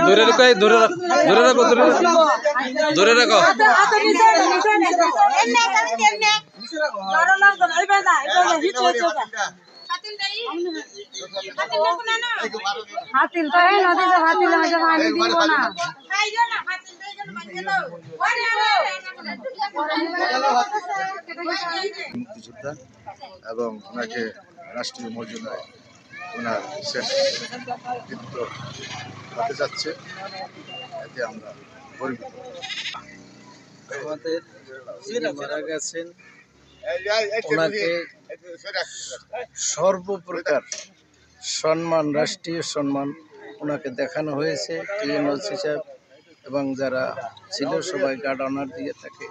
ধরে রাখো ধরে রাখো ধরে রাখো ধরে রাখো। হাতিল তো নদীতে হাতিল পানি দিব না এবং ওনাকে রাষ্ট্রীয় মর্যাদায় ওনার শেষ কৃত্য হতে যাচ্ছে। এতে আমরা গর্বিত। আমাদের মারা গেছেন ওনাকে সর্বপ্রকার সম্মান রাষ্ট্রীয় সম্মান ওনাকে দেখানো হয়েছে টিএনওস হিসাব এবং যারা ছিল সবাই গার্ড অনার দিয়ে তাকে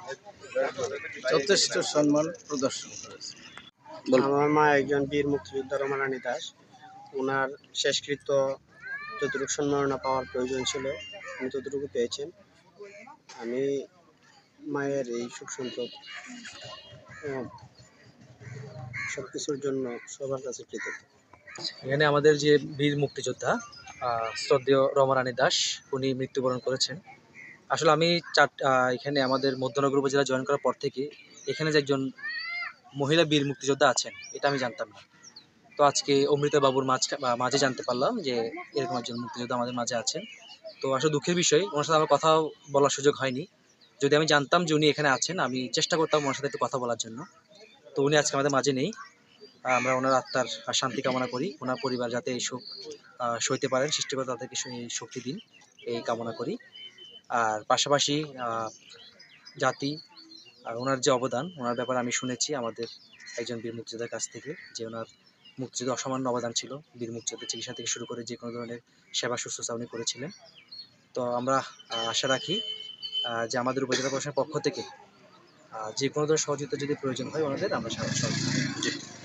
যথেষ্ট সম্মান প্রদর্শন করেছে। আমার মা একজন বীর মুক্তিযোদ্ধা রমারানী দাস। ওনার শেষকৃত্য যতটুকু সম্মাননা পাওয়ার প্রয়োজন ছিল, উনি ততটুকু পেয়েছেন। আমি মায়ের এই সুখ সম্পদ সব কিছুর জন্য সবার কাছে কৃতজ্ঞ। এখানে আমাদের যে বীর মুক্তিযোদ্ধা শ্রদ্ধেয় রমারানী দাস, উনি মৃত্যুবরণ করেছেন। আসলে আমি চার এখানে আমাদের মধ্যনগর উপজেলা জয়েন করার পর থেকে এখানে যে একজন মহিলা বীর মুক্তিযোদ্ধা আছেন, এটা আমি জানতাম না। তো আজকে অমৃতা বাবুর মাঝ মাঝে জানতে পারলাম যে এরকম একজন মুক্তিযোদ্ধা আমাদের মাঝে আছেন। তো আসলে দুঃখের বিষয়, ওনার সাথে আমার কথা বলার সুযোগ হয়নি। যদি আমি জানতাম যে উনি এখানে আছেন, আমি চেষ্টা করতাম ওনার সাথে একটু কথা বলার জন্য। তো উনি আজকে আমাদের মাঝে নেই। আমরা ওনার আত্মার শান্তি কামনা করি। ওনার পরিবার যাতে এই শোক সইতে পারেন সৃষ্টিকর্তা তাদেরকে সেই শক্তি দিন, এই কামনা করি। আর পাশাপাশি জাতি আর ওনার যে অবদান, ওনার ব্যাপারে আমি শুনেছি আমাদের একজন বীর মুক্তিযোদ্ধার কাছ থেকে যে ওনার মুক্তিযুদ্ধ অসামান্য অবদান ছিল বীর মুক্তিযোদ্ধা চিকিৎসা থেকে শুরু করে যে কোনো ধরনের সেবা, শুশ্রূষা উনি করেছিলেন তো আমরা আশা রাখি যে আমাদের উপজেলা প্রশাসনের পক্ষ থেকে যে কোনো ধরনের সহযোগিতা যদি প্রয়োজন হয় ওনাদের, আমরা সহযোগিতা করব।